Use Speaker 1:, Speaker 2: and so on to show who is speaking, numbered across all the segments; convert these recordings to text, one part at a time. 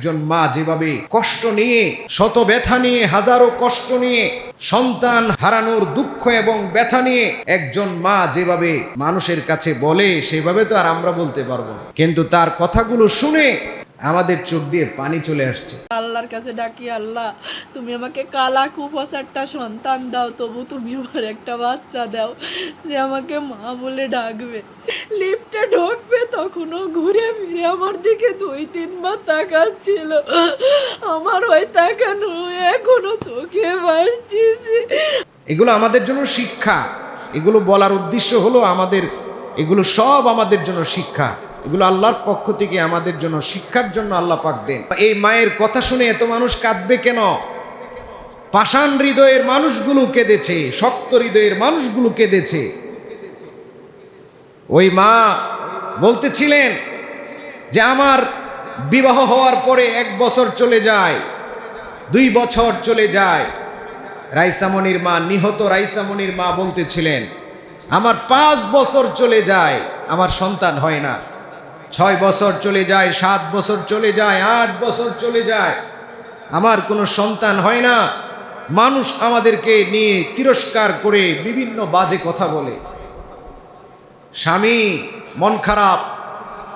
Speaker 1: একজন মা যেভাবে কষ্ট নিয়ে, শত ব্যথা নিয়ে, হাজারো কষ্ট নিয়ে, সন্তান হারানোর দুঃখ এবং ব্যথা নিয়ে একজন মা যেভাবে মানুষের কাছে বলে, সেভাবে তো আর আমরা বলতে পারব না। কিন্তু তার কথাগুলো শুনে আমাদের চোখ দিয়ে পানি চলে আসছে।
Speaker 2: আল্লাহর কাছে ডাকি আল্লাহ তুমি আমাকে কালা কুপস একটা সন্তান দাও তবু তুমি আমার একটা বাচ্চা দাও যে আমাকে মা বলে ডাকবে। লিফটে ঢুকবে তখনও ঘুরে ফিরে আমার দিকে দুই তিনবার তাকাচ্ছিল। আমার ওই তাকানো এখনও চোখে ভাসতেছি।
Speaker 1: এগুলো আমাদের জন্য শিক্ষা। এগুলো বলার উদ্দেশ্য হলো আমাদের এগুলো সব আমাদের জন্য শিক্ষা। এগুলো আল্লাহর পক্ষ থেকে আমাদের জন্য, শিক্ষার জন্য আল্লাহ পাক দেন। এই মায়ের কথা শুনে এত মানুষ কাঁদবে কেন? পাষাণ হৃদয়ের মানুষগুলো কেঁদেছে, শক্ত হৃদয়ের মানুষগুলো কেঁদেছে। ওই মা বলতেছিলেন যে আমার বিবাহ হওয়ার পরে এক বছর চলে যায়, দুই বছর চলে যায়। রাইসামনির মা, নিহত রাইসামনির মা বলতেছিলেন, আমার পাঁচ বছর চলে যায়, আমার সন্তান হয় না। ছয় বছর চলে যায়, সাত বছর চলে যায়, আট বছর চলে যায়। আমার কোনো সন্তান হয় না। মানুষ আমাদেরকে নিয়ে তিরস্কার করে বিভিন্ন বাজে কথা বলে। স্বামী, মন খারাপ।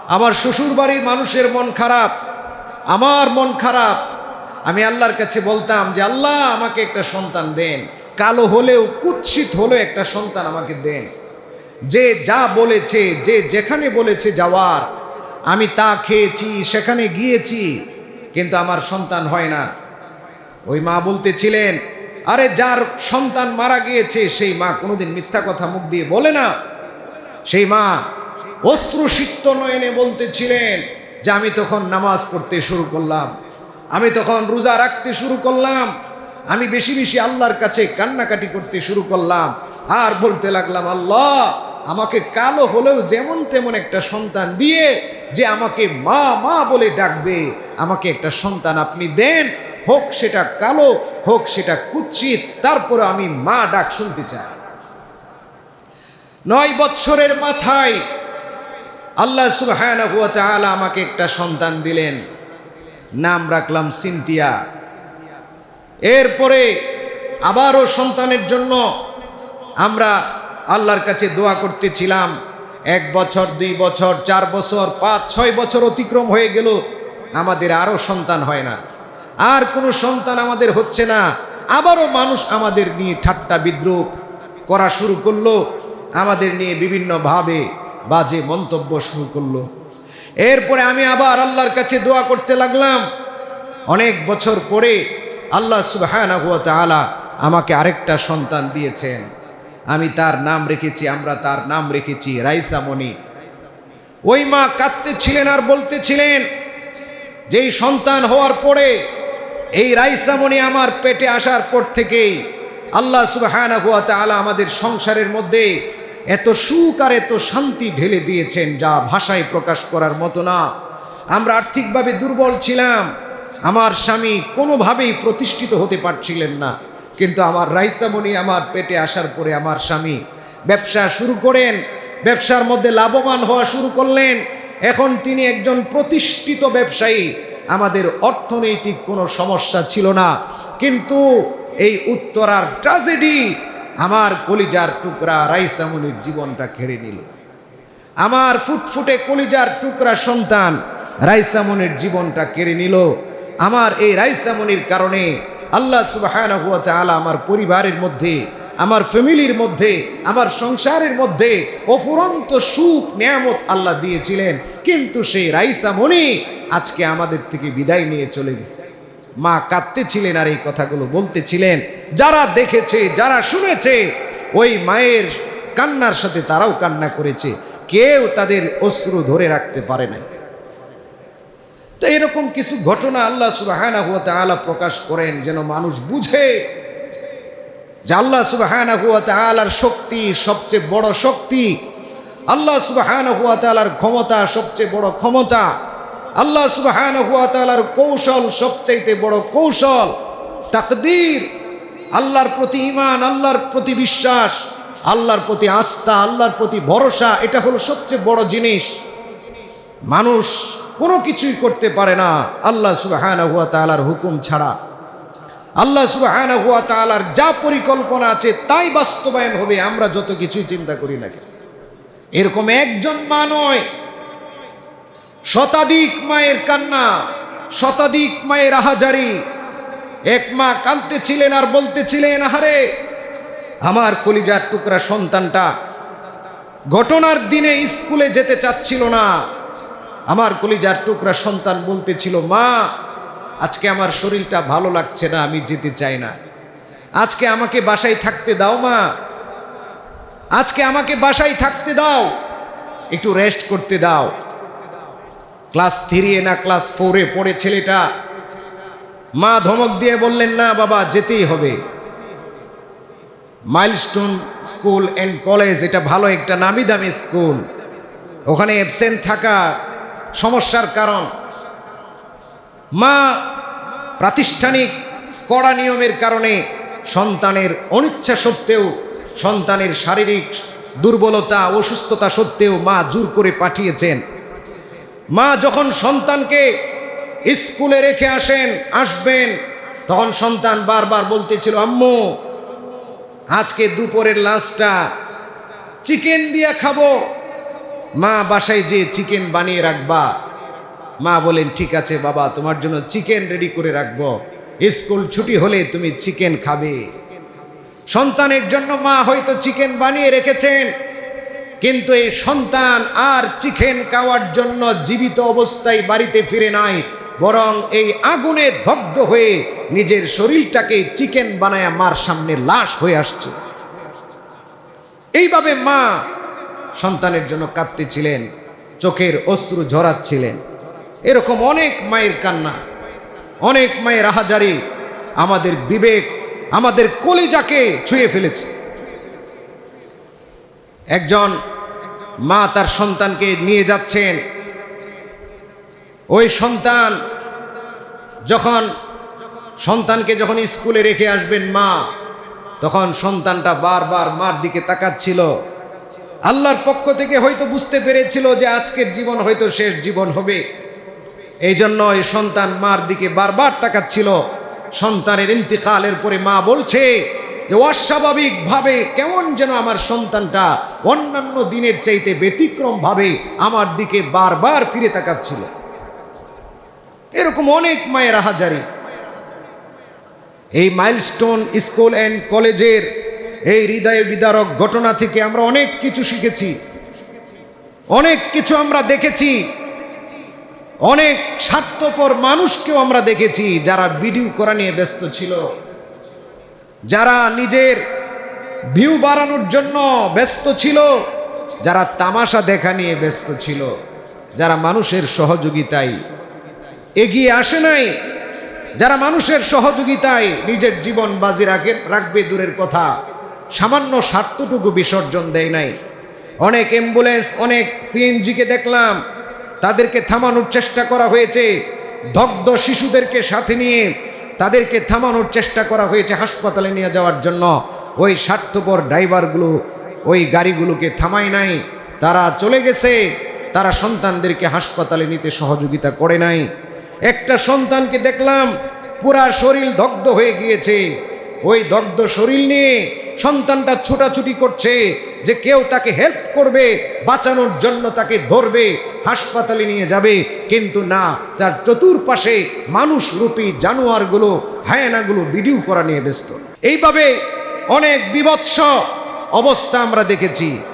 Speaker 1: আমার শ্বশুর বাড়ির মানুষের মন খারাপ। আমার মন খারাপ। আমি আল্লাহর কাছে বলতাম যে, আল্লাহ আমাকে একটা সন্তান দেন। কালো হলেও কুৎসিত হলেও একটা সন্তান আমাকে দেন। যে যা বলেছে, যে যেখানে বলেছে যাওয়ার আমি তা খেয়েছি, সেখানে গিয়েছি, কিন্তু আমার সন্তান হয় না। ওই মা বলতেছিলেন, আরে, যার সন্তান মারা গিয়েছে, সেই মা কোনোদিন মিথ্যা কথা মুখ দিয়ে বলে না। সেই মা অশ্রুসিক্ত নয়নে বলতেছিলেন যে, আমি তখন নামাজ পড়তে শুরু করলাম, আমি তখন রোজা রাখতে শুরু করলাম, আমি বেশি বেশি আল্লাহর কাছে কান্নাকাটি করতে শুরু করলাম, আর বলতে লাগলাম, আল্লাহ, আমাকে কালো হলেও যেমন তেমন একটা সন্তান দিয়ে যে আমাকে মা মা বলে ডাকবে, আমাকে একটা সন্তান আপনি দেন, হোক সেটা কালো, হোক সেটা কুৎসিত, তারপরে আমি মা ডাক শুনতে চাই। নয় বৎসরের মাথায় আল্লাহ ওয়া তাআলা আমাকে একটা সন্তান দিলেন, নাম রাখলাম সিনতিয়া এরপরে আবারও সন্তানের জন্য আমরা আল্লাহর কাছে দোয়া করতেছিলাম এক বছর, দুই বছর, চার বছর, পাঁচ, ছয় বছর অতিক্রম হয়ে গেল। আমাদের আরও সন্তান হয় না। আর কোনো সন্তান আমাদের হচ্ছে না। আবারও মানুষ আমাদের নিয়ে ঠাট্টা বিদ্রুপ করা শুরু করল। আমাদের নিয়ে বিভিন্নভাবে বাজে মন্তব্য শুরু করল। এরপরে আমি আবার আল্লাহর কাছে দোয়া করতে লাগলাম। অনেক বছর পরে আল্লাহ তাআলা আমাকে আরেকটা সন্তান দিয়েছেন। আমি তার নাম রেখেছি, আমরা তার নাম রেখেছি রাইসামণি ওই মা কাঁদতেছিলেন আর বলতেছিলেন, যেই সন্তান হওয়ার পরে এই রাইসামণি আমার পেটে আসার পর থেকেই আল্লাহ সুবহানাহু ওয়া তাআলা আমাদের সংসারের মধ্যে এত সুখ আর এত শান্তি ঢেলে দিয়েছেন, যা ভাষায় প্রকাশ করার মতো না। আমরা আর্থিকভাবে দুর্বল ছিলাম, আমার স্বামী কোনোভাবেই প্রতিষ্ঠিত হতে পারছিলেন না। কিন্তু আমার রাইসামণি আমার পেটে আসার পরে আমার স্বামী ব্যবসা শুরু করেন, ব্যবসার মধ্যে লাভবান হওয়া শুরু করলেন। এখন তিনি একজন প্রতিষ্ঠিত ব্যবসায়ী। আমাদের অর্থনৈতিক কোনো সমস্যা ছিল না। কিন্তু এই উত্তরার ট্রাজেডি আমার কলিজার টুকরা রাইসামনির জীবনটা কেড়ে নিল। আমার ফুটফুটে কলিজার টুকরা সন্তান রাইসামনির জীবনটা কেড়ে নিল। আমার এই রাইসামনির কারণে আল্লাহ তাআলা আমার পরিবারের মধ্যে, আমার ফ্যামিলির মধ্যে, আমার সংসারের মধ্যে অফুরন্ত সুখ, নিয়ামত আল্লাহ দিয়েছিলেন। কিন্তু সেই রাইসামণি আজকে আমাদের থেকে বিদায় নিয়ে চলে গেছে। মা কাঁদতেছিলেন আর এই কথাগুলো বলতেছিলেন। যারা দেখেছে, যারা শুনেছে, ওই মায়ের কান্নার সাথে তারাও কান্না করেছে। কেউ তাদের অশ্রু ধরে রাখতে পারে নাই। তো এরকম কিছু ঘটনা আল্লাহ সুবাহানা হুয়া তাআলা প্রকাশ করেন যেন মানুষ বুঝে যে আল্লাহ সুবাহানা হুয়া তাআলার শক্তি সবচেয়ে বড় শক্তি, আল্লাহ সুবাহানা হুয়া তাআলার ক্ষমতা সবচেয়ে বড় ক্ষমতা, আল্লাহ সুবাহানা হুয়া তাআলার কৌশল সবচাইতে বড় কৌশল, তাকদীর, আল্লাহর প্রতি ইমান আল্লাহর প্রতি বিশ্বাস, আল্লাহর প্রতি আস্থা, আল্লাহর প্রতি ভরসা, এটা হলো সবচেয়ে বড় জিনিস। মানুষ কোনো কিছুই করতে পারে না। আল্লাহ সুবাহানা হুয়া তালার হুকুম ছাড়া। আল্লাহ সুবাহানা হুয়া তালার যা পরিকল্পনা আছে তাই বাস্তবায়ন হবে, আমরা যত কিছুই চিন্তা করি না কেন। এরকম একজন মা নয়, শতাধিক মায়ের কান্না, শতাধিক মায়ের আহাজারি। এক মা কাঁদতেছিলেন আর বলতেছিলেন, আহারে, আমার কলিজার টুকরা সন্তানটা ঘটনার দিনে স্কুলে যেতে চাচ্ছিল না। আমার কলিজার টুকরা সন্তান বলতেছিল, মা, আজকে আমার শরীরটা ভালো লাগছে না, আমি যেতে চাই না। আজকে আমাকে বাসায় থাকতে দাও, মা। আজকে আমাকে বাসায় থাকতে দাও। একটু রেস্ট করতে দাও। ক্লাস থ্রি না ক্লাস ফোরে পড়ে ছেলেটা মা ধমক দিয়ে বললেন, না বাবা, যেতেই হবে। মাইলস্টোন স্কুল অ্যান্ড কলেজ, এটা ভালো একটা নামি দামি স্কুল। ওখানে অ্যাবসেন্ট থাকা সমস্যার কারণ। মা প্রাতিষ্ঠানিক কড়া নিয়মের কারণে সন্তানের অনিচ্ছা সত্ত্বেও, সন্তানের শারীরিক দুর্বলতা, অসুস্থতা সত্ত্বেও মা জোর করে পাঠিয়েছেন। মা যখন সন্তানকে স্কুলে রেখে আসেন, আসবেন, তখন সন্তান বারবার বলতেছিল, আম্মু, আজকে দুপুরের লাঞ্চটা চিকেন দিয়ে খাব। মা বাসায় যে চিকেন বানিয়ে রাখবা। মা বলেন, ঠিক আছে বাবা, তোমার জন্য চিকেন রেডি করে রাখব। স্কুল ছুটি হলে তুমি চিকেন খাবে। সন্তানের জন্য মা হয়তো চিকেন বানিয়ে রেখেছেন, কিন্তু এই সন্তান আর চিকেন খাওয়ার জন্য জীবিত অবস্থায় বাড়িতে ফিরে নাই। বরং এই আগুনে দগ্ধ হয়ে নিজের শরীরটাকে চিকেন বানায় মার সামনে লাশ হয়ে আসছে। এইভাবে মা সন্তানের জন্য কাঁদতেছিলেন, চোখের অশ্রু ঝরাচ্ছিলেন। এরকম অনেক মায়ের কান্না, অনেক মায়ের আহাজারি আমাদের বিবেক, আমাদের কলিজাকে ছুঁয়ে ফেলেছে। একজন মা তার সন্তানকে নিয়ে যাচ্ছেন। ওই সন্তান যখন সন্তানকে যখন স্কুলে রেখে আসবেন মা, তখন সন্তানটা বারবার মার দিকে তাকাচ্ছিল। আল্লাহর পক্ষ থেকে হয়তো বুঝতে পেরেছিল যে আজকের জীবন হয়তো শেষ জীবন হবে। এই জন্য এই সন্তান মার দিকে বারবার তাকাচ্ছিল। সন্তানের ইন্তিকালের পরে মা বলছে যে, অস্বাভাবিকভাবে কেমন যেন আমার সন্তানটা অন্যান্য দিনের চাইতে ব্যতিক্রমভাবে আমার দিকে বারবার ফিরে তাকাচ্ছিল। এরকম অনেক মায়ের হাজারি। এই মাইলস্টোন স্কুল অ্যান্ড কলেজের এই হৃদয় বিদারক ঘটনা থেকে আমরা অনেক কিছু শিখেছি। অনেক কিছু আমরা দেখেছি। অনেক স্বার্থপর মানুষকেও আমরা দেখেছি যারা ভিডিও করা নিয়ে ব্যস্ত ছিল। যারা নিজের ভিউ বাড়ানোর জন্য ব্যস্ত ছিল। যারা তামাশা দেখা নিয়ে ব্যস্ত ছিল। যারা মানুষের সহযোগিতায় এগিয়ে আসে নাই। যারা মানুষের সহযোগিতায় নিজের জীবন বাজি রাখে রাখবে দূরের কথা। সামান্য স্বার্থটুকু বিসর্জন দেয় নাই। অনেক অ্যাম্বুলেন্স, অনেক সিএনজিকে দেখলাম। তাদেরকে থামানোর চেষ্টা করা হয়েছে। দগ্ধ শিশুদেরকে সাথে নিয়ে তাদেরকে থামানোর চেষ্টা করা হয়েছে হাসপাতালে নিয়ে যাওয়ার জন্য। ওই স্বার্থপর ড্রাইভারগুলো ওই গাড়িগুলোকে থামায় নাই। তারা চলে গেছে। তারা সন্তানদেরকে হাসপাতালে নিতে সহযোগিতা করে নাই। একটা সন্তানকে দেখলাম, পুরা শরীর দগ্ধ হয়ে গিয়েছে। ওই দগ্ধ শরীর নিয়ে সন্তানটা ছোটাছুটি করছে যে কেউ তাকে হেল্প করবে, বাঁচানোর জন্য তাকে ধরবে, হাসপাতালে নিয়ে যাবে। কিন্তু না, তার চতুর্পাশে মানুষরূপী জানোয়ারগুলো, হায়ানাগুলো ভিডিও করা নিয়ে ব্যস্ত। এইভাবে অনেক বিভৎস অবস্থা আমরা দেখেছি।